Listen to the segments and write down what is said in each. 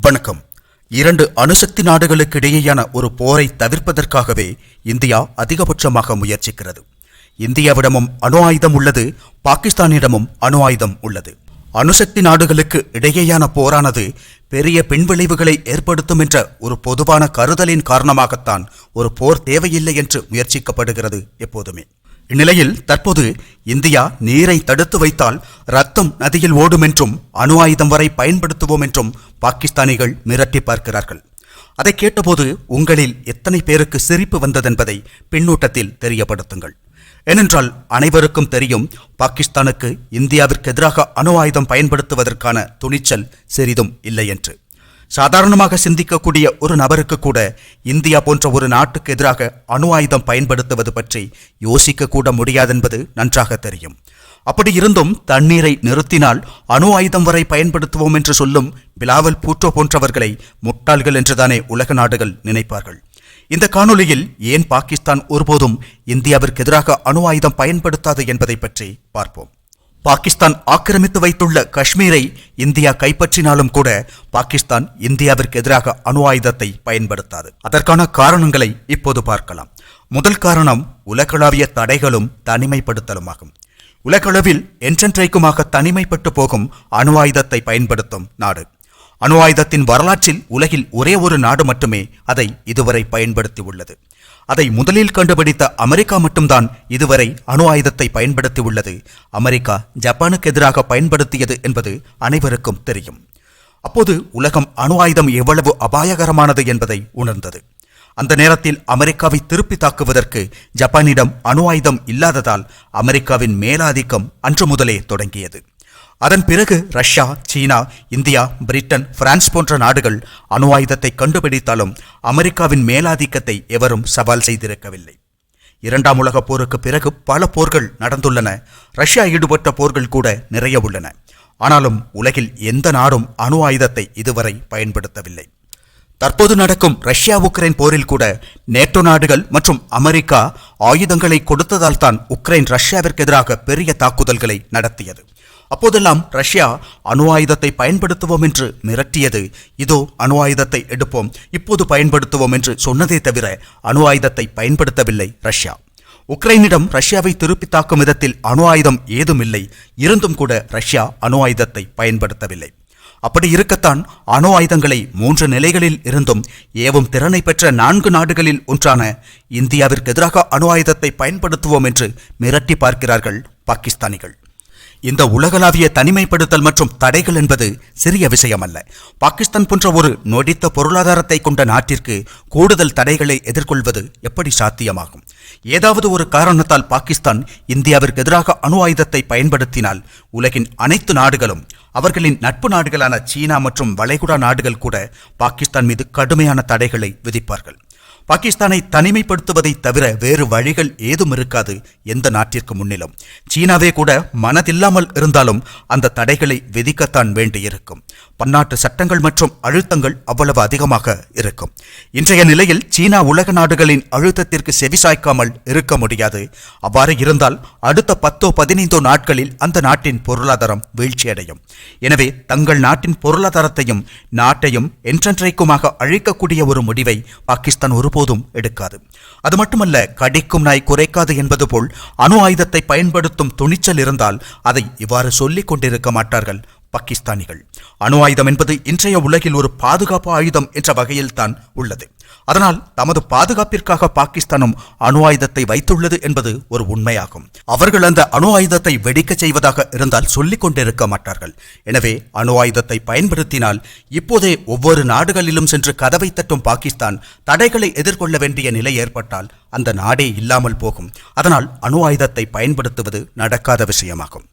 வணக்கம். இரண்டு அணுசக்தி நாடுகளுக்கு இடையேயான ஒரு போரை தவிர்ப்பதற்காகவே இந்தியா அதிகபட்சமாக முயற்சிக்கிறது. இந்தியாவிடமும் அணு ஆயுதம் உள்ளது பாகிஸ்தானிடமும் அணு ஆயுதம் உள்ளது. அணுசக்தி நாடுகளுக்கு இடையேயான போரானது பெரிய பின்விளைவுகளை ஏற்படுத்தும் என்ற ஒரு பொதுவான கருதலின் காரணமாகத்தான் ஒரு போர் தேவையில்லை என்று முயற்சிக்கப்படுகிறது எப்போதுமே. இந்நிலையில் தற்போது இந்தியா நீரை தடுத்து வைத்தால் ரத்தம் நதியில் ஓடும் என்றும் அணு ஆயுதம் வரை பயன்படுத்துவோம் என்றும் பாகிஸ்தானிகள் மிரட்டி பார்க்கிறார்கள். அதை கேட்டபோது உங்களில் எத்தனை பேருக்கு சிரிப்பு வந்ததென்பதை பின்னூட்டத்தில் தெரியப்படுத்துங்கள். ஏனென்றால் அனைவருக்கும் தெரியும் பாகிஸ்தானுக்கு இந்தியாவிற்கு எதிராக அணு ஆயுதம் பயன்படுத்துவதற்கான துணிச்சல் சிறிதும் இல்லை என்று. சாதாரணமாக சிந்திக்கக்கூடிய ஒரு நபருக்கு கூட இந்தியா போன்ற ஒரு நாட்டுக்கு எதிராக அணு ஆயுதம் பயன்படுத்துவது பற்றி யோசிக்க கூட முடியாதென்பது நன்றாக தெரியும். அப்படி இருந்தும் தண்ணீரை நிறுத்தினால் அணு ஆயுதம் வரை பயன்படுத்துவோம் என்று சொல்லும் பிலாவல் பூட்டோ போன்றவர்களை முட்டாள்கள் என்றுதானே உலக நாடுகள் நினைப்பார்கள். இந்த காணொலியில் ஏன் பாகிஸ்தான் ஒருபோதும் இந்தியாவிற்கு எதிராக அணு ஆயுதம் பயன்படுத்தாது என்பதை பற்றி பார்ப்போம். பாகிஸ்தான் ஆக்கிரமித்து வைத்துள்ள காஷ்மீரை இந்தியா கைப்பற்றினாலும் கூட பாகிஸ்தான் இந்தியாவிற்கு எதிராக அணு ஆயுதத்தை பயன்படுத்தாது. அதற்கான காரணங்களை இப்போது பார்க்கலாம். முதல் காரணம் உலகளாவிய தடைகளும் தனிமைப்படுத்தலுமாகும். உலகளவில் என்றென்றைக்குமாக தனிமைப்பட்டு போகும் அணு ஆயுதத்தை பயன்படுத்தும் நாடு. அணு ஆயுதத்தின் வரலாற்றில் உலகில் ஒரே ஒரு நாடு மட்டுமே அதை இதுவரை பயன்படுத்தி உள்ளது. அதை முதலில் கண்டுபிடித்த அமெரிக்கா மட்டும்தான் இதுவரை அணு ஆயுதத்தை பயன்படுத்தி உள்ளது அமெரிக்கா ஜப்பானுக்கு எதிராக பயன்படுத்தியது என்பது அனைவருக்கும் தெரியும். அப்போது உலகம் அணு ஆயுதம் எவ்வளவு அபாயகரமானது என்பதை உணர்ந்தது. அந்த நேரத்தில் அமெரிக்காவை திருப்பி தாக்குவதற்கு ஜப்பானிடம் அணு ஆயுதம் இல்லாததால் அமெரிக்காவின் மேலாதிக்கம் அன்று முதலே தொடங்கியது. அதன் பிறகு ரஷ்யா சீனா இந்தியா பிரிட்டன் பிரான்ஸ் போன்ற நாடுகள் அணு ஆயுதத்தை கண்டுபிடித்தாலும் அமெரிக்காவின் மேலாதிக்கத்தை எவரும் சவால் செய்திருக்கவில்லை. இரண்டாம் உலகப் போருக்கு பிறகு பல போர்கள் நடந்துள்ளன. ரஷ்யா ஈடுபட்ட போர்கள் கூட நிறைய உள்ளன. ஆனாலும் உலகில் எந்த நாடும் அணு ஆயுதத்தை இதுவரை பயன்படுத்தவில்லை. தற்போது நடக்கும் ரஷ்யா உக்ரைன் போரில் கூட நேட்டோ நாடுகள் மற்றும் அமெரிக்கா ஆயுதங்களை கொடுத்ததால் தான் உக்ரைன் ரஷ்யாவிற்கு எதிராக பெரிய தாக்குதல்களை நடத்தியது. அப்போதெல்லாம் ரஷ்யா அணு ஆயுதத்தை பயன்படுத்துவோம் என்று மிரட்டியது. இதோ அணு ஆயுதத்தை எடுப்போம். இப்போது பயன்படுத்துவோம் என்று சொன்னதே தவிர அணு ஆயுதத்தை பயன்படுத்தவில்லை ரஷ்யா. உக்ரைனிடம் ரஷ்யாவை திருப்பி தாக்கும் விதத்தில் அணு ஆயுதம் ஏதும் இல்லை இருந்தும் கூட ரஷ்யா அணு ஆயுதத்தை பயன்படுத்தவில்லை. அப்படி இருக்கத்தான் அணு ஆயுதங்களை மூன்று நிலைகளில் இருந்தும் ஏவும் திறனை பெற்ற நான்கு நாடுகளில் ஒன்றான இந்தியாவிற்கு எதிராக அணு ஆயுதத்தை பயன்படுத்துவோம் என்று மிரட்டி பார்க்கிறார்கள் பாகிஸ்தானிகள். இந்த உலகளாவிய தனிமைப்படுத்தல் மற்றும் தடைகள் என்பது சிறிய விஷயம் அல்ல பாகிஸ்தான் போன்ற ஒரு நொடித்த பொருளாதாரத்தை கொண்ட நாட்டிற்கு கூடுதல் தடைகளை எதிர்கொள்வது எப்படி சாத்தியமாகும்? ஏதாவது ஒரு காரணத்தால் பாகிஸ்தான் இந்தியாவிற்கு எதிராக அணு ஆயுதத்தை பயன்படுத்தினால் உலகின் அனைத்து நாடுகளும் அவர்களின் நட்பு நாடுகளான சீனா மற்றும் வளைகுடா நாடுகள் கூட பாகிஸ்தான் மீது கடுமையான தடைகளை விதிப்பார்கள். பாகிஸ்தானை தனிமைப்படுத்துவதை தவிர வேறு வழிகள் ஏதும் இருக்காது எந்த நாட்டிற்கு முன்னிலும். சீனாவே கூட மனதில்லாமல் இருந்தாலும் அந்த தடைகளை விதிக்கத்தான் வேண்டியிருக்கும். பன்னாட்டு சட்டங்கள் மற்றும் அழுத்தங்கள் அவ்வளவு அதிகமாக இருக்கும். இன்றைய நிலையில் சீனா உலக நாடுகளின் அழுத்தத்திற்கு செவிசாய்க்காமல் இருக்க முடியாது. அவ்வாறு இருந்தால் அடுத்த பத்தோ பதினைந்தோ நாட்களில் அந்த நாட்டின் பொருளாதாரம் வீழ்ச்சியடையும். எனவே தங்கள் நாட்டின் பொருளாதாரத்தையும் நாட்டையும் என்றென்றைக்குமாக அழிக்கக்கூடிய ஒரு முடிவை பாகிஸ்தான் ஒரு ஒருபோதும் எடுக்காது. அது மட்டுமல்ல கடிக்கும் நாய் குறைக்காது என்பது போல் அணு ஆயுதத்தை பயன்படுத்தும் துணிச்சல் இருந்தால் அதை இவ்வாறு சொல்லிக் கொண்டிருக்க மாட்டார்கள். பாகிஸ்தானிகள். அணு ஆயுதம் என்பது இன்றைய உலகில் ஒரு பாதுகாப்பு ஆயுதம் என்ற வகையில் தான் உள்ளது. அதனால் தமது பாதுகாப்பிற்காக பாகிஸ்தானும் அணு ஆயுதத்தை வைத்துள்ளது என்பது ஒரு உண்மையாகும். அவர்கள் அந்த அணு ஆயுதத்தை வெடிக்கச் செய்வதாக இருந்தால் சொல்லிக் கொண்டிருக்க மாட்டார்கள். எனவே அணு ஆயுதத்தை பயன்படுத்தினால் இப்போதே ஒவ்வொரு நாடுகளிலும் சென்று கதவை தட்டும் பாகிஸ்தான் தடைகளை எதிர்கொள்ள வேண்டிய நிலை ஏற்பட்டால் அந்த நாடே இல்லாமல் போகும். அதனால் அணு ஆயுதத்தை பயன்படுத்துவது நடக்காத விஷயமாகும்.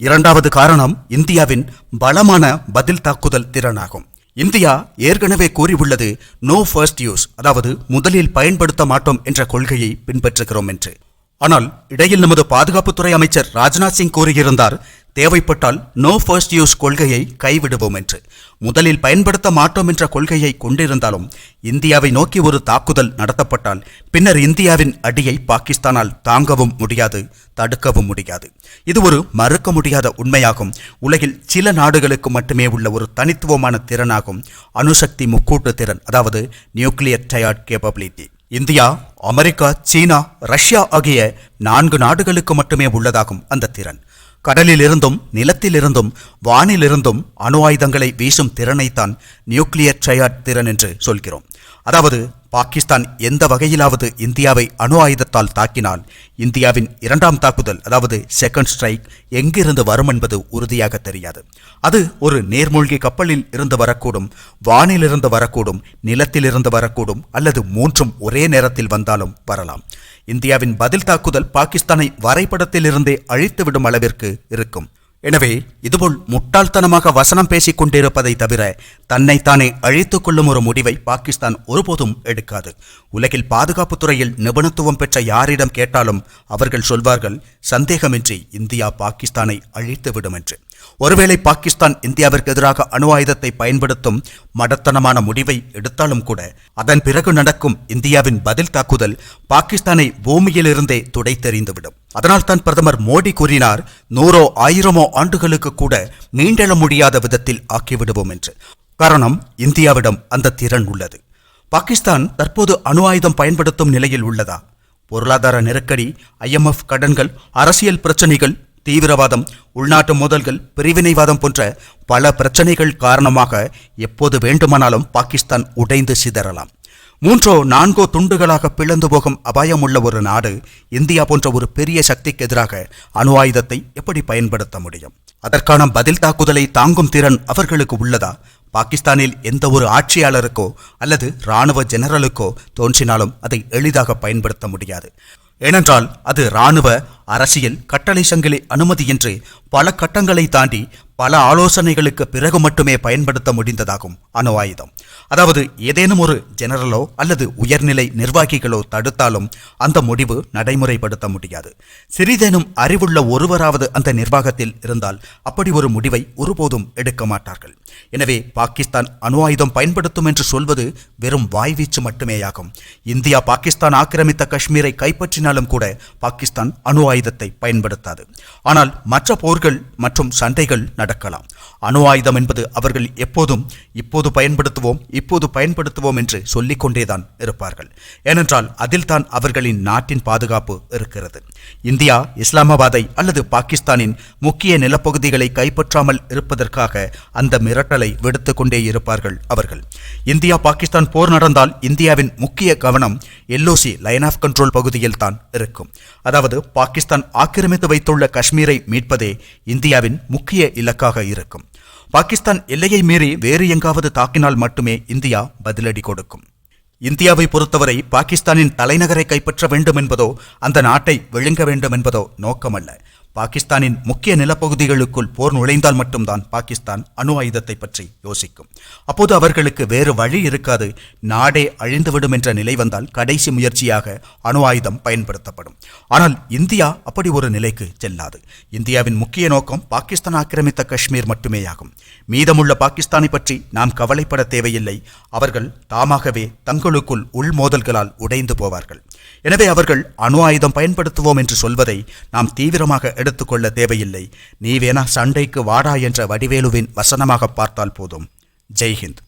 இரண்டாவது காரணம் இந்தியாவின் பலமான பதில் தாக்குதல் திறனாகும். இந்தியா ஏற்கனவே கூறியுள்ளது நோ ஃபர்ஸ்ட் யூஸ் அதாவது முதலில் பயன்படுத்த மாட்டோம் என்ற கொள்கையை பின்பற்றுகிறோம் என்று. ஆனால் இடையில் நமது பாதுகாப்புத்துறை அமைச்சர் ராஜ்நாத் சிங் கூறியிருந்தார் தேவைப்பட்டால் நோ ஃபர்ஸ்ட் யூஸ் கொள்கையை கைவிடுவோம் என்று. முதலில் பயன்படுத்த மாட்டோம் என்ற கொள்கையை கொண்டிருந்தாலும் இந்தியாவை நோக்கி ஒரு தாக்குதல் நடத்தப்பட்டால் பின்னர் இந்தியாவின் அடியை பாகிஸ்தானால் தாங்கவும் முடியாது தடுக்கவும் முடியாது. இது ஒரு மறுக்க முடியாத உண்மையாகும். உலகில் சில நாடுகளுக்கு மட்டுமே உள்ள ஒரு தனித்துவமான திறனாகும் அணுசக்தி முக்கூட்டு திறன் அதாவது nuclear triad capability India America சீனா ரஷ்யா ஆகிய நான்கு நாடுகளுக்கு மட்டுமே உள்ளதாகும் அந்த திறன். கடலிலிருந்தும் நிலத்திலிருந்தும் வானிலிருந்தும் அணு ஆயுதங்களை வீசும் திறனைத்தான் நியூக்ளியர் ட்ரையாட் திறன் என்று சொல்கிறோம். அதாவது பாகிஸ்தான் எந்த வகையிலாவது இந்தியாவை அணு ஆயுதத்தால் தாக்கினால் இந்தியாவின் இரண்டாம் தாக்குதல் அதாவது செகண்ட் ஸ்ட்ரைக் எங்கிருந்து வரும் என்பது உறுதியாக தெரியாது. அது ஒரு நேர்மூழ்கி கப்பலில் இருந்து வரக்கூடும் வானிலிருந்து வரக்கூடும் நிலத்திலிருந்து வரக்கூடும் அல்லது மூன்றும் ஒரே நேரத்தில் வந்தாலும் வரலாம். இந்தியாவின் பதில் தாக்குதல் பாகிஸ்தானை வரைபடத்திலிருந்தே அழித்துவிடும் அளவிற்கு இருக்கும். எனவே இதுபோல் முட்டாள்தனமாக வசனம் பேசிக் கொண்டிருப்பதை தவிர தன்னைத்தானே அழித்துக் கொள்ளும் ஒரு முடிவை பாகிஸ்தான் ஒருபோதும் எடுக்காது. உலகில் பாதுகாப்பு துறையில் நிபுணத்துவம் பெற்ற யாரிடம் கேட்டாலும் அவர்கள் சொல்வார்கள் சந்தேகமின்றி இந்தியா பாகிஸ்தானை அழித்துவிடும் என்று. ஒருவேளை பாகிஸ்தான் இந்தியாவிற்கு எதிராக அணு ஆயுதத்தை பயன்படுத்தும் மடத்தனமான முடிவை எடுத்தாலும் கூட அதன் பிறகு நடக்கும் இந்தியாவின் பதில் தாக்குதல் பாகிஸ்தானை பூமியிலிருந்தே துடை தெரிந்துவிடும். அதனால்தான் பிரதமர் மோடி கூறினார் நூறோ ஆயிரமோ ஆண்டுகளுக்கு கூட மீண்டெழ முடியாத விதத்தில் ஆக்கிவிடுவோம் என்று. காரணம் இந்தியாவிடம் அந்த திறன் உள்ளது. பாகிஸ்தான் தற்போது அணு ஆயுதம் பயன்படுத்தும் நிலையில் உள்ளதா? பொருளாதார நெருக்கடி ஐஎம்எஃப் கடன்கள் அரசியல் பிரச்சனைகள் தீவிரவாதம் உள்நாட்டு மோதல்கள் பிரிவினைவாதம் போன்ற பல பிரச்சனைகள் காரணமாக எப்போது வேண்டுமானாலும் பாகிஸ்தான் உடைந்து சிதறலாம். மூன்றோ நான்கோ துண்டுகளாக பிளந்து போகும் அபாயம் உள்ள ஒரு நாடு இந்தியா போன்ற ஒரு பெரிய சக்திக்கு எதிராக அணு ஆயுதத்தை எப்படி பயன்படுத்த முடியும்? அதற்கான பதில் தாக்குதலை தாங்கும் திறன் அவர்களுக்கு உள்ளதா? பாகிஸ்தானில் எந்த ஒரு ஆட்சியாளருக்கோ அல்லது இராணுவ ஜெனரலுக்கோ தோன்றினாலும் அதை எளிதாக பயன்படுத்த முடியாது. ஏனென்றால் அது இராணுவ அரசியல் கட்டளை சங்கிலி அனுமதி என்று பல கட்டங்களை தாண்டி பல ஆலோசனைகளுக்கு பிறகு மட்டுமே பயன்படுத்த முடிந்ததாகும் அணு ஆயுதம் அதாவது ஏதேனும் ஒரு ஜெனரலோ அல்லது உயர்நிலை நிர்வாகிகளோ தடுத்தாலும் அந்த முடிவு நடைமுறைப்படுத்த முடியாது. சிறிதேனும் அறிவுள்ள ஒருவராவது அந்த நிர்வாகத்தில் இருந்தால் அப்படி ஒரு முடிவை ஒருபோதும் எடுக்க மாட்டார்கள். எனவே பாகிஸ்தான் அணு ஆயுதம் பயன்படுத்தும் என்று சொல்வது வெறும் வாய்வீச்சு மட்டுமேயாகும். இந்தியா பாகிஸ்தான் ஆக்கிரமித்த காஷ்மீரை கைப்பற்றினாலும் கூட பாகிஸ்தான் அணு ஆயுதத்தை பயன்படுத்தாது. ஆனால் மற்ற போர்கள் மற்றும் சண்டைகள் நடக்கலாம். அணு ஆயுதம் என்பது அவர்கள் எப்போதும் இப்போது பயன்படுத்துவோம் இப்போது பயன்படுத்துவோம் என்று சொல்லிக்கொண்டேதான் இருப்பார்கள். ஏனென்றால் அதில்தான் அவர்களின் நாட்டின் பாதுகாப்பு இருக்கிறது. இந்தியா இஸ்லாமாபாத்தை அல்லது பாகிஸ்தானின் முக்கிய நிலப்பகுதிகளை கைப்பற்றாமல் இருப்பதற்காக அந்த மிரட்டலை விடுத்து கொண்டே இருப்பார்கள் அவர்கள். இந்தியா பாகிஸ்தான் போர் நடந்தால் இந்தியாவின் முக்கிய கவனம் எல்ஓசி லைன் ஆஃப் கண்ட்ரோல் பகுதியில் தான் இருக்கும். அதாவது பாகிஸ்தான் ஆக்கிரமித்து வைத்துள்ள காஷ்மீரை மீட்பதே இந்தியாவின் முக்கிய இலக்கு. இலக்காக இருக்கும். பாகிஸ்தான் எல்லையை மீறி வேறு எங்காவது தாக்கினால் மட்டுமே இந்தியா பதிலடி கொடுக்கும். இந்தியாவை பொறுத்தவரை பாகிஸ்தானின் தலைநகரை கைப்பற்ற வேண்டும் என்பதோ அந்த நாட்டை விழுங்க வேண்டும் என்பதோ நோக்கமல்ல. பாகிஸ்தானின் முக்கிய நிலப்பகுதிகளுக்குள் போர் நுழைந்தால் மட்டும்தான் பாகிஸ்தான் அணு ஆயுதத்தை பற்றி யோசிக்கும். அப்போது அவர்களுக்கு வேறு வழி இருக்காது. நாடே அழிந்துவிடும் என்ற நிலை வந்தால் கடைசி முயற்சியாக அணு ஆயுதம் பயன்படுத்தப்படும். ஆனால் இந்தியா அப்படி ஒரு நிலைக்கு செல்லாது. இந்தியாவின் முக்கிய நோக்கம் பாகிஸ்தான் ஆக்கிரமித்த காஷ்மீர் மட்டுமேயாகும். மீதமுள்ள பாகிஸ்தானை பற்றி நாம் கவலைப்பட தேவையில்லை. அவர்கள் தாமாகவே தங்களுக்குள் உள்மோதல்களால் உடைந்து போவார்கள். எனவே அவர்கள் அணு ஆயுதம் பயன்படுத்துவோம் என்று சொல்வதை நாம் தீவிரமாக எடுத்துக்கொள்ள தேவையில்லை. நீ வேணா சண்டைக்கு வாடா என்ற வடிவேலுவின் வசனமாக பார்த்தால் போதும். ஜெய்ஹிந்த்.